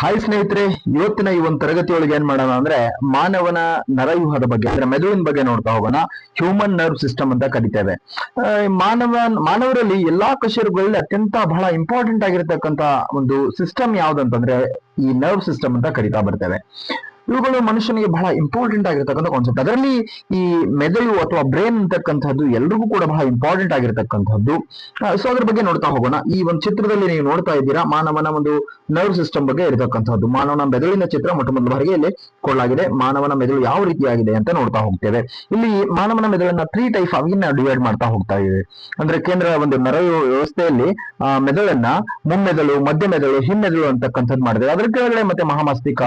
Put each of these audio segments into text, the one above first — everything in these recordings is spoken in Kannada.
ಹಾಯ್ ಸ್ನೇಹಿತರೆ, ಇವತ್ತಿನ ಈ ಒಂದು ತರಗತಿಯೊಳಗೆ ಏನ್ ಮಾಡೋಣ ಅಂದ್ರೆ ಮಾನವನ ನರವ್ಯೂಹದ ಬಗ್ಗೆ, ಅಂದ್ರೆ ಮೆದುಳಿನ ಬಗ್ಗೆ ನೋಡ್ತಾ ಹೋಗೋಣ. ಹ್ಯೂಮನ್ ನರ್ವ್ ಸಿಸ್ಟಮ್ ಅಂತ ಕರಿತೇವೆ. ಮಾನವ, ಮಾನವರಲ್ಲಿ ಎಲ್ಲಾ ಕಶೇರುಗಳಲ್ಲಿ ಅತ್ಯಂತ ಬಹಳ ಇಂಪಾರ್ಟೆಂಟ್ ಆಗಿರತಕ್ಕಂತ ಒಂದು ಸಿಸ್ಟಮ್ ಯಾವ್ದಂತಂದ್ರೆ ಈ ನರ್ವ್ ಸಿಸ್ಟಮ್ ಅಂತ ಕರಿತಾ ಬರ್ತೇವೆ. ಇವುಗಳು ಮನುಷ್ಯನಿಗೆ ಬಹಳ ಇಂಪಾರ್ಟೆಂಟ್ ಆಗಿರ್ತಕ್ಕಂಥ ಕಾನ್ಸೆಪ್ಟ್ ಅದರಲ್ಲಿ ಈ ಮೆದುಳು ಅಥವಾ ಬ್ರೇನ್ ಅಂತಕ್ಕಂಥದ್ದು ಎಲ್ರಿಗೂ ಕೂಡ ಬಹಳ ಇಂಪಾರ್ಟೆಂಟ್ ಆಗಿರ್ತಕ್ಕಂಥದ್ದು. ಸೊ ಅದ್ರ ಬಗ್ಗೆ ನೋಡ್ತಾ ಹೋಗೋಣ. ಈ ಒಂದು ಚಿತ್ರದಲ್ಲಿ ನೀವು ನೋಡ್ತಾ ಇದ್ದೀರಾ, ಮಾನವನ ಒಂದು ನರ್ವ್ ಸಿಸ್ಟಮ್ ಬಗ್ಗೆ ಇರತಕ್ಕಂಥದ್ದು. ಮಾನವನ ಮೆದುಳಿನ ಚಿತ್ರ ಮೊಟ್ಟ ಮೊದಲ ಬಾರಿಗೆ ಇಲ್ಲಿ ಕೊಡಲಾಗಿದೆ ಮಾನವನ ಮೆದುಳು ಯಾವ ರೀತಿಯಾಗಿದೆ ಅಂತ ನೋಡ್ತಾ ಹೋಗ್ತೇವೆ. ಇಲ್ಲಿ ಮಾನವನ ಮೆದುಳನ್ನ ತ್ರೀ ಟೈಪ್ ಆಗಿ ಡಿವೈಡ್ ಮಾಡ್ತಾ ಹೋಗ್ತಾ ಇದ್ದೇವೆ ಅಂದ್ರೆ ಕೇಂದ್ರ ಒಂದು ನರವು ವ್ಯವಸ್ಥೆಯಲ್ಲಿ ಮೆದುಳನ್ನ ಮುಮ್ಮೆದಳು ಮಧ್ಯ ಮೆದುಳು ಹಿಮ್ಮೆದುಳು ಅಂತಕ್ಕಂಥದ್ದು ಮಾಡಿದೆ ಅದರ ಕೆಳಗಡೆ ಮತ್ತೆ ಮಹಾಮಸ್ತಿಕ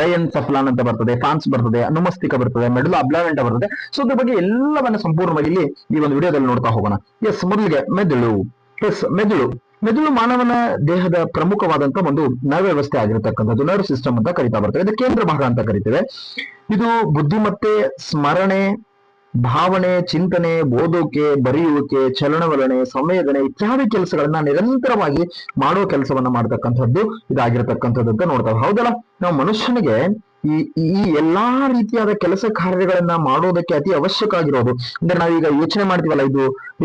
ಡಯನ್ ಅಂತ ಬರ್ತದೆ ಫಾನ್ಸ್ ಬರ್ತದೆ, ಅನುಮಸ್ತಿಕ ಬರ್ತದೆ ಮೆದುಳು ಅಬ್ಲಾವೆಂಟ್ ಬರ್ತದೆ. ಸೊ ಅದ್ರ ಬಗ್ಗೆ ಎಲ್ಲವನ್ನ ಸಂಪೂರ್ಣವಾಗಿ ಇಲ್ಲಿ ಈ ಒಂದು ವಿಡಿಯೋದಲ್ಲಿ ನೋಡ್ತಾ ಹೋಗೋಣ. ಎಸ್ ಮೊದಲಿಗೆ ಮೆದುಳು. ಎಸ್ ಮೆದುಳು. ಮೆದುಳು ಮಾನವನ ದೇಹದ ಪ್ರಮುಖವಾದಂತ ಒಂದು ನರ್ವ್ ವ್ಯವಸ್ಥೆ ಆಗಿರತಕ್ಕಂಥದ್ದು. ನರ್ವ್ ಸಿಸ್ಟಮ್ ಅಂತ ಕರಿತಾ ಬರ್ತದೆ. ಇದು ಕೇಂದ್ರ ಭಾಗ ಅಂತ ಕರಿತೇವೆ. ಇದು ಬುದ್ಧಿಮತ್ತೆ, ಸ್ಮರಣೆ, ಭಾವನೆ, ಚಿಂತನೆ, ಓದೋಕೆ, ಬರೆಯುವಿಕೆ, ಚಲನವಲನೆ, ಸಂವೇದನೆ, ಇತ್ಯಾದಿ ಕೆಲಸಗಳನ್ನ ನಿರಂತರವಾಗಿ ಮಾಡೋ ಕೆಲಸವನ್ನ ಮಾಡ್ತಕ್ಕಂಥದ್ದು ಇದಾಗಿರತಕ್ಕಂಥದ್ದು ಅಂತ ನೋಡ್ತೇವೆ ಹೌದಲ್ಲ? ನಾವು ಮನುಷ್ಯನಿಗೆ ಈ ಈ ಎಲ್ಲಾ ರೀತಿಯಾದ ಕೆಲಸ ಕಾರ್ಯಗಳನ್ನ ಮಾಡೋದಕ್ಕೆ ಅತಿ ಅವಶ್ಯಕ ಆಗಿರೋದು ಅಂದ್ರೆ ನಾವೀಗ ಯೋಚನೆ ಮಾಡ್ತೀವಲ್ಲ ಇದು,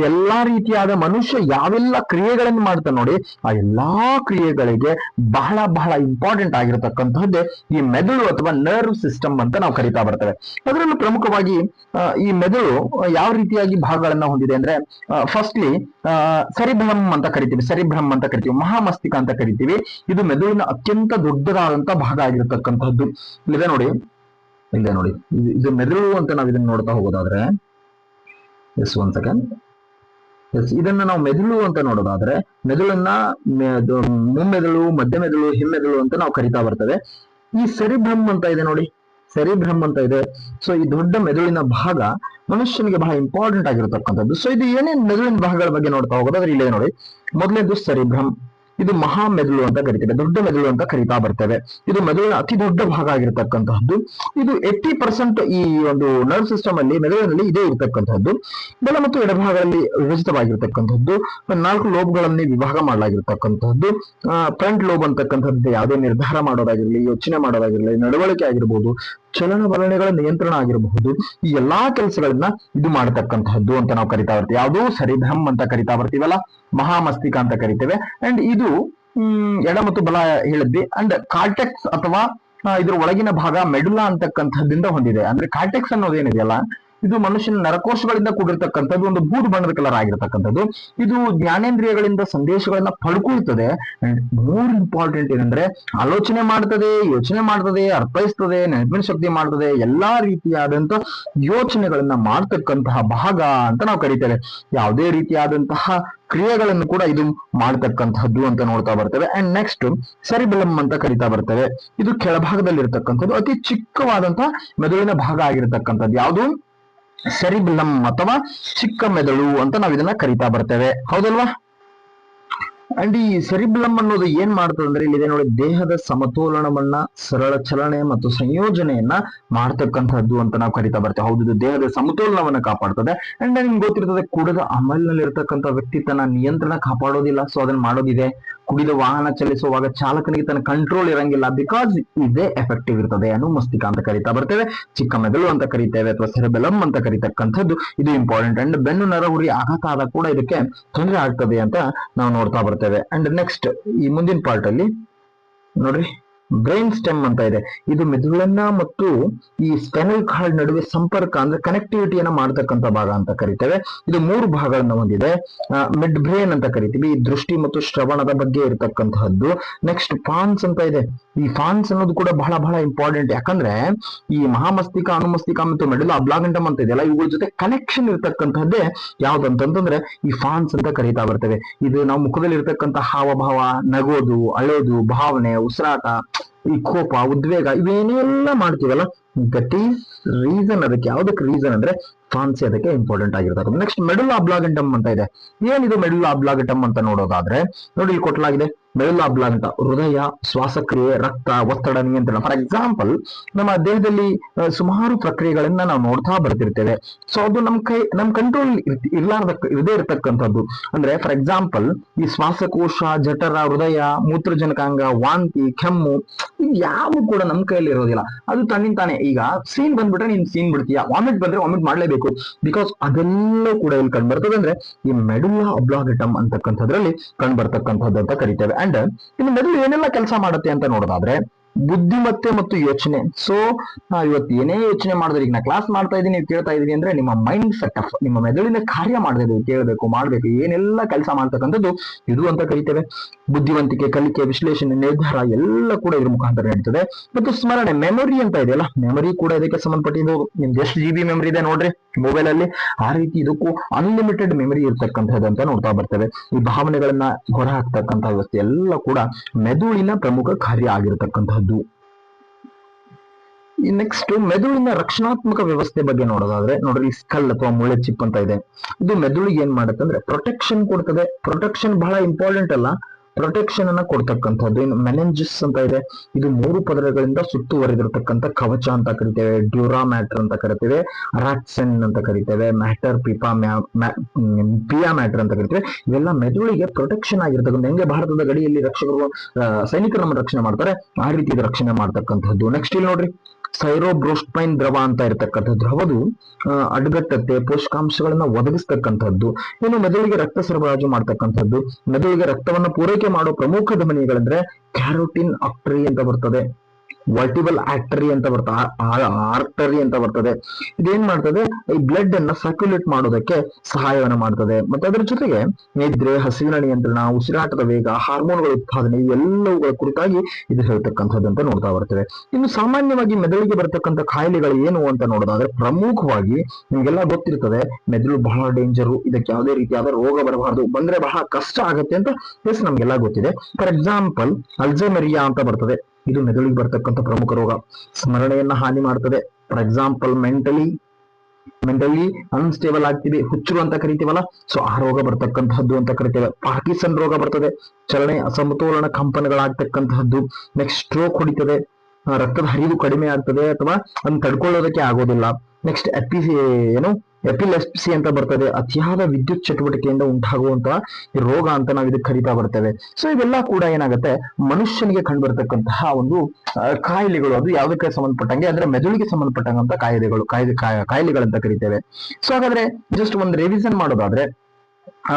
ಎಲ್ಲಾ ರೀತಿಯಾದ ಮನುಷ್ಯ ಯಾವೆಲ್ಲ ಕ್ರಿಯೆಗಳನ್ನು ಮಾಡ್ತಾನೆ ನೋಡಿ, ಆ ಎಲ್ಲಾ ಕ್ರಿಯೆಗಳಿಗೆ ಬಹಳ ಬಹಳ ಇಂಪಾರ್ಟೆಂಟ್ ಆಗಿರತಕ್ಕಂಥದ್ದೇ ಈ ಮೆದುಳು ಅಥವಾ ನರ್ವ್ ಸಿಸ್ಟಮ್ ಅಂತ ನಾವು ಕರಿತಾ ಬರ್ತೇವೆ. ಅದರಲ್ಲೂ ಪ್ರಮುಖವಾಗಿ ಈ ಮೆದುಳು ಯಾವ ರೀತಿಯಾಗಿ ಭಾಗಗಳನ್ನ ಹೊಂದಿದೆ ಅಂದ್ರೆ ಫಸ್ಟ್ಲಿ ಸರಿಭ್ರಮ್ ಅಂತ ಕರಿತೀವಿ, ಸರಿಭ್ರಮ್ ಅಂತ ಕರಿತೀವಿ, ಮಹಾಮಸ್ತಿಕ ಅಂತ ಕರಿತೀವಿ. ಇದು ಮೆದುಳಿನ ಅತ್ಯಂತ ದೊಡ್ಡದಾದಂತ ಭಾಗ ಆಗಿರತಕ್ಕಂಥದ್ದು ಇಲ್ಲಿದೆ ನೋಡಿ. ಇಲ್ಲೇ ನೋಡಿ. ಇದು- ಮೆದುಳು ಅಂತ ನಾವು ಇದನ್ನ ನೋಡ್ತಾ ಹೋಗೋದಾದ್ರೆ ಎಸ್ ಒನ್ ಸೆಕೆಂಡ್ ಎಸ್ ಇದನ್ನ ನಾವು ಮೆದುಳು ಅಂತ ನೋಡೋದಾದ್ರೆ, ಮೆದುಳನ್ನ ಮುಮ್ಮೆದುಳು ಮಧ್ಯ ಮೆದುಳು ಹಿಮ್ಮೆದುಳು ಅಂತ ನಾವು ಕರಿತಾ ಬರ್ತೇವೆ. ಈ ಸರಿಭ್ರಮ್ ಅಂತ ಇದೆ ನೋಡಿ. ಸರಿಭ್ರಮ್ ಅಂತ ಇದೆ. ಸೊ ಈ ದೊಡ್ಡ ಮೆದುಳಿನ ಭಾಗ ಮನುಷ್ಯನಿಗೆ ಬಹಳ ಇಂಪಾರ್ಟೆಂಟ್ ಆಗಿರತಕ್ಕಂಥದ್ದು. ಸೊ ಇದು ಏನೇನ್ ಮೆದುಳಿನ ಭಾಗಗಳ ಬಗ್ಗೆ ನೋಡ್ತಾ ಹೋಗೋದಾದ್ರೆ ಇಲ್ಲೇ ನೋಡಿ. ಮೊದಲನೇದು ಸರಿಭ್ರಮ್. ಇದು ಮಹಾ ಮೆದುಳು ಅಂತ ಕರಿತೇವೆ, ದೊಡ್ಡ ಮೆದುಳು ಅಂತ ಕರಿತಾ ಬರ್ತೇವೆ. ಇದು ಮೆದುಳಿನ ಅತಿ ದೊಡ್ಡ ಭಾಗ ಆಗಿರತಕ್ಕಂತಹದ್ದು. ಇದು ಏಟಿ ಪರ್ಸೆಂಟ್ ಈ ಒಂದು ನರ್ವ್ ಸಿಸ್ಟಮ್ ಅಲ್ಲಿ, ಮೆದುಳಿನಲ್ಲಿ ಇದೇ ಇರತಕ್ಕಂತಹದ್ದು. ಬಲ ಮತ್ತು ಎಡಭಾಗದಲ್ಲಿ ವಿಭಜಿತವಾಗಿರ್ತಕ್ಕಂಥದ್ದು ನಾಲ್ಕು ಲೋಬ್ಗಳಲ್ಲಿ ವಿಭಾಗ ಮಾಡಲಾಗಿರ್ತಕ್ಕಂಥದ್ದು ಫ್ರಂಟ್ ಲೋಬ್ ಅಂತಕ್ಕಂಥದ್ದು ಯಾವುದೇ ನಿರ್ಧಾರ ಮಾಡೋದಾಗಿರಲಿ, ಯೋಚನೆ ಮಾಡೋದಾಗಿರಲಿ, ನಡವಳಿಕೆ ಆಗಿರ್ಬೋದು ಚಲನವಲನೆಗಳ ನಿಯಂತ್ರಣ ಆಗಿರಬಹುದು. ಈ ಎಲ್ಲಾ ಕೆಲಸಗಳನ್ನ ಇದು ಮಾಡತಕ್ಕಂತಹದ್ದು ಅಂತ ನಾವು ಕರಿತಾ ಬರ್ತೀವಿ. ಯಾವುದೋ ಸರಿಧಮ್ ಅಂತ ಕರಿತಾ ಬರ್ತೀವಲ್ಲ? ಮಹಾಮಸ್ತಿಕ ಅಂತ ಕರಿತೇವೆ. ಅಂಡ್ ಇದು ಎಡ ಮತ್ತು ಬಲ ಹೇಳಿದ್ವಿ. ಅಂಡ್ ಕಾರ್ಟೆಕ್ಸ್ ಅಥವಾ ಇದ್ರ ಒಳಗಿನ ಭಾಗ ಮೆಡುಲಾ ಅಂತಕ್ಕಂಥದ್ದಿಂದ ಹೊಂದಿದೆ. ಅಂದ್ರೆ ಕಾರ್ಟೆಕ್ಸ್ ಅನ್ನೋದೇನಿದೆಯಲ್ಲ ಇದು ಮನುಷ್ಯನ ನರಕೋಶಗಳಿಂದ ಕೂಡಿರ್ತಕ್ಕಂಥದ್ದು, ಒಂದು ಬೂದು ಬಣ್ಣದ ಕಲರ್ ಆಗಿರ್ತಕ್ಕಂಥದ್ದು. ಇದು ಜ್ಞಾನೇಂದ್ರಿಯಗಳಿಂದ ಸಂದೇಶಗಳನ್ನ ಪಡ್ಕೊಳ್ತದೆ. ಅಂಡ್ ಮೋರ್ ಇಂಪಾರ್ಟೆಂಟ್ ಏನಂದ್ರೆ, ಆಲೋಚನೆ ಮಾಡ್ತದೆ, ಯೋಚನೆ ಮಾಡ್ತದೆ, ಅರ್ಥೈಸ್ತದೆ, ನೆನಪಿನ ಶಕ್ತಿ ಮಾಡ್ತದೆ, ಎಲ್ಲಾ ರೀತಿಯಾದಂತ ಯೋಚನೆಗಳನ್ನ ಮಾಡ್ತಕ್ಕಂತಹ ಭಾಗ ಅಂತ ನಾವು ಕರಿತೇವೆ. ಯಾವುದೇ ರೀತಿಯಾದಂತಹ ಕ್ರಿಯೆಗಳನ್ನು ಕೂಡ ಇದು ಮಾಡ್ತಕ್ಕಂತಹದ್ದು ಅಂತ ನೋಡ್ತಾ ಬರ್ತೇವೆ. ಅಂಡ್ ನೆಕ್ಸ್ಟ್ ಸರಿಬೆಲಮ್ ಅಂತ ಕರಿತಾ ಬರ್ತೇವೆ. ಇದು ಕೆಳಭಾಗದಲ್ಲಿ ಇರತಕ್ಕಂಥದ್ದು ಅತಿ ಚಿಕ್ಕವಾದಂತಹ ಮೆದುಳಿನ ಭಾಗ ಆಗಿರತಕ್ಕಂಥದ್ದು. ಯಾವುದು? ಸೆರಿಬಿಲಮ್ ಅಥವಾ ಚಿಕ್ಕ ಮೆದುಳು ಅಂತ ನಾವು ಇದನ್ನ ಕರಿತಾ ಬರ್ತೇವೆ. ಹೌದಲ್ವಾ? ಅಂಡ್ ಈ ಸೆರಿಬ್ಲಮ್ ಅನ್ನೋದು ಏನ್ ಮಾಡ್ತದೆ ಅಂದ್ರೆ ಇಲ್ಲಿ ನೋಡಿ, ದೇಹದ ಸಮತೋಲನವನ್ನ ಸರಳ ಚಲನೆ ಮತ್ತು ಸಂಯೋಜನೆಯನ್ನ ಮಾಡ್ತಕ್ಕಂಥದ್ದು ಅಂತ ನಾವು ಕರಿತಾ ಬರ್ತೇವೆ. ಹೌದು, ಇದು ದೇಹದ ಸಮತೋಲನವನ್ನ ಕಾಪಾಡ್ತದೆ. ಅಂಡ್ ನಿಮ್ಗೆ ಗೊತ್ತಿರ್ತದೆ ಕೂಡ ಅಮಲ್ನಲ್ಲಿ ಇರತಕ್ಕಂತ ವ್ಯಕ್ತಿ ತನ್ನ ನಿಯಂತ್ರಣ ಕಾಪಾಡೋದಿಲ್ಲ ಸೊ ಅದನ್ನ ಮಾಡೋದಿದೆ. ಕುಡಿದ ವಾಹನ ಚಲಿಸುವಾಗ ಚಾಲಕನಿಗೆ ತನ್ನ ಕಂಟ್ರೋಲ್ ಇರಂಗಿಲ್ಲ. ಬಿಕಾಸ್ ಇದೇ ಎಫೆಕ್ಟಿವ್ ಇರ್ತದೆ ಅನುಮಸ್ತಿಕ ಅಂತ ಕರಿತಾ ಬರ್ತೇವೆ. ಚಿಕ್ಕ ಮೆದುಳು ಅಂತ ಕರಿತೇವೆ ಅಥವಾ ಸೆರೆಬೆಲಮ್ ಅಂತ ಕರಿತಕ್ಕಂಥದ್ದು, ಇದು ಇಂಪಾರ್ಟೆಂಟ್ ಅಂಡ್ ಬೆನ್ನು ನರಹುರಿ ಆಘಾತ ಆದ ಕೂಡ ಇದಕ್ಕೆ ತೊಂದರೆ ಆಗ್ತದೆ ಅಂತ ನಾವು ನೋಡ್ತಾ ಬರ್ತೇವೆ. ಅಂಡ್ ನೆಕ್ಸ್ಟ್ ಈ ಮುಂದಿನ ಪಾರ್ಟ್ ಅಲ್ಲಿ ನೋಡ್ರಿ. ಬ್ರೈನ್ ಸ್ಟೆಮ್ ಅಂತ ಇದೆ. ಇದು ಮೆದುಳನ್ನ ಮತ್ತು ಈ ಸ್ಪೆನಲ್ ಕಾರ್ಡ್ ನಡುವೆ ಸಂಪರ್ಕ ಅಂದ್ರೆ ಕನೆಕ್ಟಿವಿಟಿಯನ್ನ ಮಾಡ್ತಕ್ಕಂಥ ಭಾಗ ಅಂತ ಕರಿತೇವೆ. ಇದು ಮೂರು ಭಾಗಗಳನ್ನ ಹೊಂದಿದೆ. ಮಿಡ್ ಬ್ರೈನ್ ಅಂತ ಕರಿತೀವಿ. ಈ ದೃಷ್ಟಿ ಮತ್ತು ಶ್ರವಣದ ಬಗ್ಗೆ ಇರತಕ್ಕಂತಹದ್ದು. ನೆಕ್ಸ್ಟ್ ಫಾನ್ಸ್ ಅಂತ ಇದೆ. ಈ ಫಾನ್ಸ್ ಅನ್ನೋದು ಕೂಡ ಬಹಳ ಬಹಳ ಇಂಪಾರ್ಟೆಂಟ್ ಯಾಕಂದ್ರೆ ಈ ಮಹಾಮಸ್ತಿಕ, ಅನುಮಸ್ತಿಕ ಮತ್ತು ಮೆಡುಲ ಅಬ್ಲಾಗಂಟಮ್ ಅಂತ ಇದೆಯಲ್ಲ, ಇವುಗಳ ಜೊತೆ ಕನೆಕ್ಷನ್ ಇರತಕ್ಕಂತಹದ್ದೇ ಯಾವ್ದಂತಂದ್ರೆ ಈ ಫಾನ್ಸ್ ಅಂತ ಕರೀತಾ ಬರ್ತೇವೆ. ಇದು ನಾವು ಮುಖದಲ್ಲಿ ಇರತಕ್ಕಂತ ಹಾವಭಾವ, ನಗೋದು, ಅಳೋದು, ಭಾವನೆ, ಉಸಿರಾಟ ಈ ಕೋಪ, ಉದ್ವೇಗ ಇವೇನೆಲ್ಲ ಮಾಡ್ತೀವಲ್ಲ? ದಟ್ ಈಸ್ ರೀಸನ್ ಅದಕ್ಕೆ ಯಾವ್ದಕ್ಕೆ ರೀಸನ್ ಅಂದ್ರೆ ಫಾನ್ಸಿ ಅದಕ್ಕೆ ಇಂಪಾರ್ಟೆಂಟ್ ಆಗಿರ್ತಕ್ಕಂಥ ನೆಕ್ಸ್ಟ್ ಮೆಡುಲ್ ಅಬ್ಲಾಗಂಟಮ್ ಅಂತ ಇದೆ. ಏನಿದು ಮೆಡುಲ್ ಅಬ್ಲಾಗಂಟಮ್ ಅಂತ ನೋಡೋದಾದ್ರೆ, ನೋಡಿ ಇಲ್ಲಿ ಕೊಟ್ಟಲಾಗಿದೆ ಮೆಡುಲಾ ಅಂತ ಹೃದಯ, ಶ್ವಾಸಕ್ರಿಯೆ, ರಕ್ತ, ಒತ್ತಡ ನಿಯಂತ್ರಣ. ಫಾರ್ ಎಕ್ಸಾಂಪಲ್ ನಮ್ಮ ದೇಹದಲ್ಲಿ ಸುಮಾರು ಪ್ರಕ್ರಿಯೆಗಳನ್ನ ನಾವು ನೋಡ್ತಾ ಬರ್ತಿರ್ತೇವೆ. ಸೊ ಅದು ನಮ್ ಕೈ, ನಮ್ ಕಂಟ್ರೋಲ್ ಇರ್ಲಾರ್ದ ಇರದೇ ಇರತಕ್ಕಂಥದ್ದು. ಅಂದ್ರೆ ಫಾರ್ ಎಕ್ಸಾಂಪಲ್ ಈ ಶ್ವಾಸಕೋಶ, ಜಠರ, ಹೃದಯ, ಮೂತ್ರಜನಕಾಂಗ, ವಾಂತಿ, ಕೆಮ್ಮು ಯಾವ ಕೂಡ ನಮ್ ಕೈಯಲ್ಲಿ ಇರೋದಿಲ್ಲ. ಅದು ತನ್ನಿಂದ ತಾನೇ. ಈಗ, ಸೀನ್ ಬಂದ್ಬಿಟ್ರೆ ನೀನ್ ಸೀನ್ ಬಿಡ್ತೀಯ? ವಾಮಿಟ್ ಬಂದ್ರೆ ವಾಮಿಟ್ ಮಾಡ್ಲೇಬೇಕು. ಬಿಕಾಸ್ ಅದೆಲ್ಲ ಕೂಡ ಇಲ್ಲಿ ಕಂಡು ಬರ್ತದೆ ಅಂದ್ರೆ, ಈ ಮೆಡುಲಾ ಅಬ್ಲಾಗಟಮ್ ಅಂತಕ್ಕಂಥದ್ರಲ್ಲಿ ಕಂಡು ಬರ್ತಕ್ಕಂಥದ್ದು ಅಂತ ಕರಿತೇವೆ. ಅಂಡ್ ಇನ್ನು ಮೆದುಳು ಏನೆಲ್ಲ ಕೆಲಸ ಮಾಡುತ್ತೆ ಅಂತ ನೋಡೋದಾದ್ರೆ ಬುದ್ಧಿಮತ್ತೆ ಮತ್ತು ಯೋಚನೆ. ಸೊ ಇವತ್ತು ಏನೇ ಯೋಚನೆ ಮಾಡಿದ್ರೆ ಈಗ ನಾ ಕ್ಲಾಸ್ ಮಾಡ್ತಾ ಇದ್ದೀನಿ, ನೀವು ಕೇಳ್ತಾ ಇದ್ದೀನಿ ಅಂದ್ರೆ ನಿಮ್ಮ ಮೈಂಡ್ ಸೆಟ್ ಅಪ್ ನಿಮ್ಮ ಮೆದುಳಿನ ಕಾರ್ಯ ಮಾಡಬೇಕು, ಕೇಳಬೇಕು, ಮಾಡಬೇಕು. ಏನೆಲ್ಲ ಕೆಲಸ ಮಾಡ್ತಕ್ಕಂಥದ್ದು ಇದು ಅಂತ ಕರಿತೇವೆ. ಬುದ್ಧಿವಂತಿಕೆ, ಕಲಿಕೆ, ವಿಶ್ಲೇಷಣೆ, ನಿರ್ಧಾರ ಎಲ್ಲ ಕೂಡ ಇದ್ರ ಮುಖಾಂತರ ನಡೀತದೆ. ಮತ್ತು ಸ್ಮರಣೆ ಮೆಮೊರಿ ಅಂತ ಇದೆಯಲ್ಲ ಮೆಮೊರಿ ಕೂಡ ಇದಕ್ಕೆ ಸಂಬಂಧಪಟ್ಟಿದ್ದು. ನಿಮ್ದು ಎಷ್ಟು ಜಿ ಬಿ ಮೆಮೊರಿ ಇದೆ ನೋಡ್ರಿ ಮೊಬೈಲ್ ಅಲ್ಲಿ. ಆ ರೀತಿ ಇದಕ್ಕೂ ಅನ್ಲಿಮಿಟೆಡ್ ಮೆಮೊರಿ ಇರ್ತಕ್ಕಂಥದ್ದು ಅಂತ ನೋಡ್ತಾ ಬರ್ತೇವೆ. ಈ ಭಾವನೆಗಳನ್ನ ಹೊರ ಹಾಕ್ತಕ್ಕಂಥ ವ್ಯವಸ್ಥೆ ಎಲ್ಲ ಕೂಡ ಮೆದುಳಿನ ಪ್ರಮುಖ ಕಾರ್ಯ ಆಗಿರತಕ್ಕಂತಹದ್ದು ನೆಕ್ಸ್ಟ್ ಮೆದುಳಿನ ರಕ್ಷಣಾತ್ಮಕ ವ್ಯವಸ್ಥೆ ಬಗ್ಗೆ ನೋಡೋದಾದ್ರೆ ನೋಡ್ರಿ ಸ್ಕಲ್ ಅಥವಾ ಮೂಳೆ ಚಿಪ್ ಅಂತ ಇದೆ. ಇದು ಮೆದುಳಿಗೆ ಏನ್ ಮಾಡುತ್ತೆ ಅಂದ್ರೆ ಪ್ರೊಟೆಕ್ಷನ್ ಕೊಡ್ತದೆ. ಪ್ರೊಟೆಕ್ಷನ್ ಬಹಳ ಇಂಪಾರ್ಟೆಂಟ್ ಅಲ್ಲ. ಪ್ರೊಟೆಕ್ಷನ್ ಅನ್ನ ಕೊಡ್ತಕ್ಕಂಥದ್ದು. ಇನ್ನು ಮೆನೆಂಜಿಸ್ ಅಂತ ಇದೆ. ಇದು ಮೂರು ಪದರಗಳಿಂದ ಸುತ್ತುವರೆದಿರತಕ್ಕಂಥ ಕವಚ ಅಂತ ಕರಿತೇವೆ. ಡ್ಯೂರಾ ಮ್ಯಾಟರ್ ಅಂತ ಕರಿತೇವೆ. ರಾಕ್ಸೆನ್ ಅಂತ ಕರಿತೇವೆ. ಮ್ಯಾಟರ್, ಪಿಪಾ ಪಿಯಾ ಮ್ಯಾಟರ್ ಅಂತ ಕರಿತೇವೆ. ಇವೆಲ್ಲ ಮೆದುಳಿಗೆ ಪ್ರೊಟೆಕ್ಷನ್ ಆಗಿರ್ತಕ್ಕಂಥ, ಹೆಂಗೆ ಭಾರತದ ಗಡಿಯಲ್ಲಿ ರಕ್ಷಕರು ಸೈನಿಕರನ್ನು ಸೈನಿಕರು ನಮ್ಮ ರಕ್ಷಣೆ ಮಾಡ್ತಾರೆ, ಆ ರೀತಿ ರಕ್ಷಣೆ ಮಾಡ್ತಕ್ಕಂಥದ್ದು. ನೆಕ್ಸ್ಟ್ ಇಲ್ಲಿ ನೋಡ್ರಿ. ಸೈರೋಬ್ರೋಸ್ಪೈನ್ ದ್ರವ ಅಂತ ಇರತಕ್ಕಂಥ ದ್ರವದು ಆ, ಅಡ್ಗಟ್ಟತ್ತೆ ಪೋಷಕಾಂಶಗಳನ್ನ ಒದಗಿಸ್ತಕ್ಕಂಥದ್ದು. ಇನ್ನು ಮೆದುಳಿಗೆ ರಕ್ತ ಸರಬರಾಜು ಮಾಡ್ತಕ್ಕಂಥದ್ದು. ಮೆದುಳಿಗೆ ರಕ್ತವನ್ನು ಪೂರೈಕೆ ಮಾಡೋ ಪ್ರಮುಖ ಧಮನಿಗಳಂದ್ರೆ ಕ್ಯಾರೋಟಿನ್ ಆಕ್ಟರಿ ಅಂತ ಬರ್ತದೆ. ವರ್ಟಿಬಲ್ ಆಕ್ಟರಿ ಅಂತ ಬರ್ತದೆ ಆರ್ಟರಿ ಅಂತ ಬರ್ತದೆ. ಇದೇನ್ ಮಾಡ್ತದೆ? ಈ ಬ್ಲಡ್ ಅನ್ನ ಸರ್ಕ್ಯುಲೇಟ್ ಮಾಡೋದಕ್ಕೆ ಸಹಾಯವನ್ನು ಮಾಡ್ತದೆ. ಮತ್ತೆ ಅದರ ಜೊತೆಗೆ ನಿದ್ರೆ, ಹಸಿವಿನ ನಿಯಂತ್ರಣ, ಉಸಿರಾಟದ ವೇಗ ಹಾರ್ಮೋನ್ಗಳ ಉತ್ಪಾದನೆ, ಇವೆಲ್ಲವುಗಳ ಕುರಿತಾಗಿ ಇದು ಹೇಳ್ತಕ್ಕಂಥದ್ದು ಅಂತ ನೋಡ್ತಾ ಬರ್ತೇವೆ. ಇನ್ನು ಸಾಮಾನ್ಯವಾಗಿ ಮೆದುಳಿಗೆ ಬರ್ತಕ್ಕಂಥ ಕಾಯಿಲೆಗಳು ಏನು ಅಂತ ನೋಡೋದಾದ್ರೆ, ಪ್ರಮುಖವಾಗಿ ನಿಮ್ಗೆಲ್ಲ ಗೊತ್ತಿರ್ತದೆ, ಮೆದುಳು ಬಹಳ ಡೇಂಜರು ಇದಕ್ಕೆ ಯಾವುದೇ ರೀತಿಯಾದ ರೋಗ ಬರಬಾರದು, ಬಂದ್ರೆ ಬಹಳ ಕಷ್ಟ ಆಗತ್ತೆ ಅಂತ ಎಸ್ ನಮ್ಗೆಲ್ಲ ಗೊತ್ತಿದೆ. ಫಾರ್ ಎಕ್ಸಾಂಪಲ್ ಅಲ್ಜಮರಿಯಾ ಅಂತ ಬರ್ತದೆ. ಇದು ಮೆದುಳಿಗೆ ಬರ್ತಕ್ಕಂಥ ಪ್ರಮುಖ ರೋಗ. ಸ್ಮರಣೆಯನ್ನ ಹಾನಿ ಮಾಡ್ತದೆ. For example mentally mentally unstable ಆಗ್ತೀವಿ ಹುಚ್ಚರು ಅಂತ ಕರಿತೀವಲ್ಲ ಸೊ ಆ ರೋಗ ಬರ್ತಕ್ಕಂತಹದ್ದು ಅಂತ ಕರಿತೇವೆ. ಪಾರ್ಕಿಸನ್ ರೋಗ ಬರ್ತದೆ. ಚಲನೆ ಅಸಮತೋಲನ ಕಂಪನಗಳಾಗ್ತಕ್ಕಂತಹದ್ದು. Next stroke ಹೊಡಿತದೆ. ರಕ್ತದ ಹರಿವು ಕಡಿಮೆ ಆಗ್ತದೆ ಅಥವಾ ಅದನ್ನ ತಡ್ಕೊಳ್ಳೋದಕ್ಕೆ ಆಗೋದಿಲ್ಲ. ನೆಕ್ಸ್ಟ್ ಎಪಿ ಏನು? ಎಪಿಲೆಪ್ಸಿ ಅಂತ ಬರ್ತದೆ. ಅತಿಯಾದ ವಿದ್ಯುತ್ ಚಟುವಟಿಕೆಯಿಂದ ಉಂಟಾಗುವಂತಹ ರೋಗ ಅಂತ ನಾವು ಇದಕ್ಕೆ ಕರಿತಾ ಬರ್ತೇವೆ. ಸೊ ಇವೆಲ್ಲ ಕೂಡ ಏನಾಗುತ್ತೆ? ಮನುಷ್ಯನಿಗೆ ಕಂಡು ಬರ್ತಕ್ಕಂತಹ ಒಂದು ಕಾಯಿಲೆಗಳು. ಅದು ಯಾವುದಕ್ಕೆ ಸಂಬಂಧಪಟ್ಟಂಗೆ? ಅಂದ್ರೆ ಮೆದುಳಿಗೆ ಸಂಬಂಧಪಟ್ಟಂಗಂತ ಕಾಯಿಲೆಗಳು. ಕಾಯಿಲೆ ಕಾಯ- ಕಾಯಿಲೆಗಳಂತ ಕರಿತೇವೆ. ಸೊ ಹಾಗಾದ್ರೆ ಜಸ್ಟ್ ಒಂದು ರಿವಿಷನ್ ಮಾಡೋದಾದ್ರೆ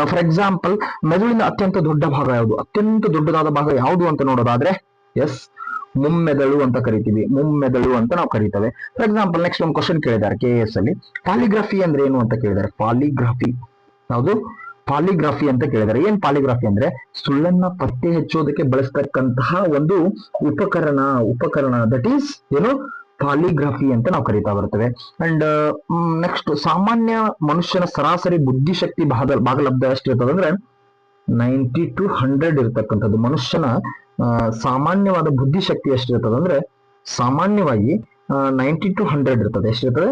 ಫಾರ್ ಎಕ್ಸಾಂಪಲ್ ಮೆದುಳಿನ ಅತ್ಯಂತ ದೊಡ್ಡ ಭಾಗ ಯಾವುದು? ಅತ್ಯಂತ ದೊಡ್ಡದಾದ ಭಾಗ ಯಾವುದು ಅಂತ ನೋಡೋದಾದ್ರೆ ಎಸ್ ಮುಮ್ಮೆದಳು ಅಂತ ಕರಿತೀವಿ. ಮುಮ್ಮೆದಳು ಅಂತ ನಾವು ಕರಿತೇವೆ. ಫಾರ್ ಎಕ್ಸಾಂಪಲ್ ನೆಕ್ಸ್ಟ್ ಒಂದು ಕ್ವಶನ್ ಕೇಳಿದ್ದಾರೆ ಕೆ ಎಸ್ ಅಲ್ಲಿ. ಪಾಲಿಗ್ರಫಿ ಅಂದ್ರೆ ಏನು ಅಂತ ಕೇಳಿದ್ದಾರೆ? ಪಾಲಿಗ್ರಫಿ ಯಾವುದು ಪಾಲಿಗ್ರಫಿ ಅಂತ ಕೇಳಿದ್ದಾರೆ. ಏನ್ ಪಾಲಿಗ್ರಫಿ ಅಂದ್ರೆ? ಸುಳ್ಳನ್ನ ಪತ್ತೆ ಹಚ್ಚೋದಕ್ಕೆ ಬಳಸ್ತಕ್ಕಂತಹ ಒಂದು ಉಪಕರಣ ಉಪಕರಣ. ದಟ್ ಈಸ್ ಏನು? ಪಾಲಿಗ್ರಫಿ ಅಂತ ನಾವು ಕರಿತಾ ಬರ್ತೇವೆ. ಅಂಡ್ ನೆಕ್ಸ್ಟ್ ಸಾಮಾನ್ಯ ಮನುಷ್ಯನ ಸರಾಸರಿ ಬುದ್ಧಿಶಕ್ತಿ ಭಾಗ ಭಾಗಲಬ್ಧ ಎಷ್ಟಿರ್ತದೆ ಅಂದ್ರೆ ನೈಂಟಿ ಟು ಹಂಡ್ರೆಡ್ ಇರ್ತಕ್ಕಂಥದ್ದು. ಮನುಷ್ಯನ ಸಾಮಾನ್ಯವಾದ ಬುದ್ಧಿಶಕ್ತಿ ಎಷ್ಟಿರ್ತದೆ ಅಂದ್ರೆ ಸಾಮಾನ್ಯವಾಗಿ ನೈಂಟಿ ಟು ಹಂಡ್ರೆಡ್ ಇರ್ತದೆ. ಎಷ್ಟಿರ್ತದೆ?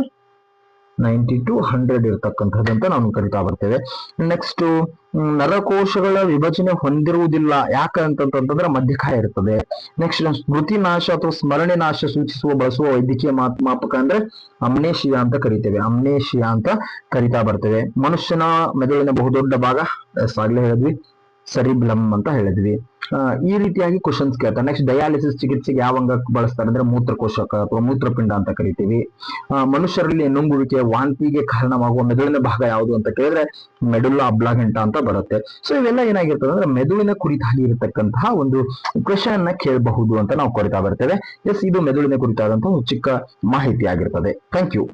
ನೈಂಟಿ ಟು ಹಂಡ್ರೆಡ್ ಇರ್ತಕ್ಕಂಥದ್ದು ಅಂತ ನಾವು ಕರಿತಾ ಬರ್ತೇವೆ. ನೆಕ್ಸ್ಟ್ ನರಕೋಶಗಳ ವಿಭಜನೆ ಹೊಂದಿರುವುದಿಲ್ಲ. ಯಾಕಂತಂತಂದ್ರೆ ಮಧ್ಯಕಾಯ ಇರ್ತದೆ. ನೆಕ್ಸ್ಟ್ ಸ್ಮೃತಿ ನಾಶ ಅಥವಾ ಸ್ಮರಣೆ ನಾಶ ಸೂಚಿಸುವ, ಬಳಸುವ ವೈದ್ಯಕೀಯ ಮಾಪ್- ಮಾಪಕ ಅಂದ್ರೆ ಅಮ್ನೇಶಿಯಾ ಅಂತ ಕರಿತೇವೆ. ಅಮ್ನೇಶಿಯಾ ಅಂತ ಕರಿತಾ ಬರ್ತೇವೆ. ಮನುಷ್ಯನ ಮೆದುಳಿನ ಬಹುದೊಡ್ಡ ಭಾಗ ಎಸ್ ಆಗ್ಲೇ ಹೇಳಿದ್ವಿ, ಸರಿಬ್ಲಮ್ ಅಂತ ಹೇಳಿದ್ವಿ. ಈ ರೀತಿಯಾಗಿ ಕ್ವಶನ್ಸ್ ಕೇಳ್ತಾರೆ. ನೆಕ್ಸ್ಟ್ ಡಯಾಲಿಸಿಸ್ ಚಿಕಿತ್ಸೆಗೆ ಯಾವ ಅಂಗ ಬಳಸ್ತಾರೆ ಅಂದ್ರೆ ಮೂತ್ರಕೋಶಕ ಅಥವಾ ಮೂತ್ರಪಿಂಡ ಅಂತ ಕರಿತೀವಿ. ಮನುಷ್ಯರಲ್ಲಿ ನುಂಗುವಿಕೆ ವಾಂತಿಗೆ ಕಾರಣವಾಗುವ ಮೆದುಳಿನ ಭಾಗ ಯಾವುದು ಅಂತ ಕೇಳಿದ್ರೆ ಮೆಡುಲ್ಲ ಅಬ್ಲಾಗಂಟ ಅಂತ ಬರುತ್ತೆ. ಸೊ ಇವೆಲ್ಲ ಏನಾಗಿರ್ತದೆ ಅಂದ್ರೆ ಮೆದುಳಿನ ಕುರಿತಾಗಿ ಇರತಕ್ಕಂತಹ ಒಂದು ಕ್ವಶನ್ ಅನ್ನ ಕೇಳಬಹುದು ಅಂತ ನಾವು ಕೊರಿತಾ ಬರ್ತೇವೆ. ಎಸ್ ಇದು ಮೆದುಳಿನ ಕುರಿತಾದಂತಹ ಒಂದು ಚಿಕ್ಕ ಮಾಹಿತಿ ಆಗಿರ್ತದೆ ಥ್ಯಾಂಕ್ ಯು